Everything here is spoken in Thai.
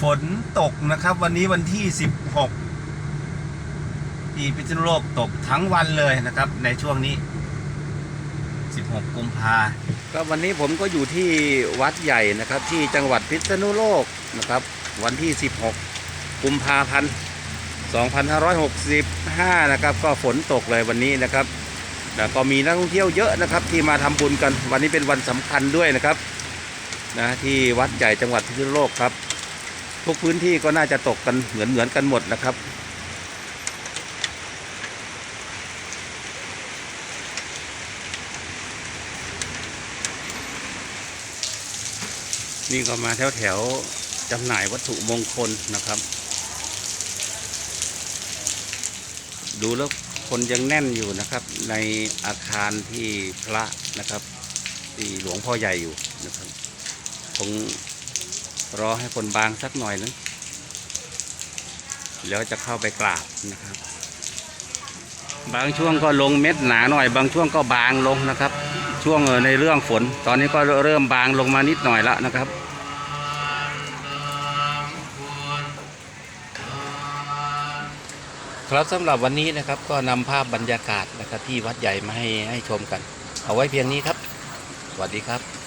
ฝนตกนะครับ วันนี้วันที่ 16ที่พิษณุโลกตกทั้งวันเลยนะครับ ในช่วงนี้ 16 กุมภาก็วันนี้ผมก็อยู่ที่วัดใหญ่นะครับ ที่จังหวัดพิษณุโลกนะครับ วันที่ 16 กุมภาพันธ์ 2565 นะครับ ก็ฝนตกเลยวันนี้นะครับแล้วก็มีนักท่องเที่ยวเยอะนะครับ ที่มาทำบุญกัน วันนี้เป็นวันสำคัญด้วยนะครับนะที่วัดใหญ่จังหวัดพิษณุโลกครับ ทุกพื้นที่ก็น่าจะตกกันเหมือนเหมือนกันหมดนะครับ นี่ก็มาแถวแถวจำหน่ายวัตถุมงคลนะครับ ดูแล้วคนยังแน่นอยู่นะครับ ในอาคารที่พระนะครับ ที่หลวงพ่อใหญ่อยู่นะครับคง รอให้คนบางสักหน่อยนึงแล้วจะเข้าไปกราบนะครับ บางช่วงก็ลงเม็ดหนาหน่อย บางช่วงก็บางลงนะครับ ช่วงในเรื่องฝน ตอนนี้ก็เริ่มบางลงมานิดหน่อยแล้วนะครับครับสำหรับวันนี้นะครับก็นำภาพบรรยากาศนะครับที่วัดใหญ่มาให้ให้ชมกัน เอาไว้เพียงนี้ครับสวัสดีครับ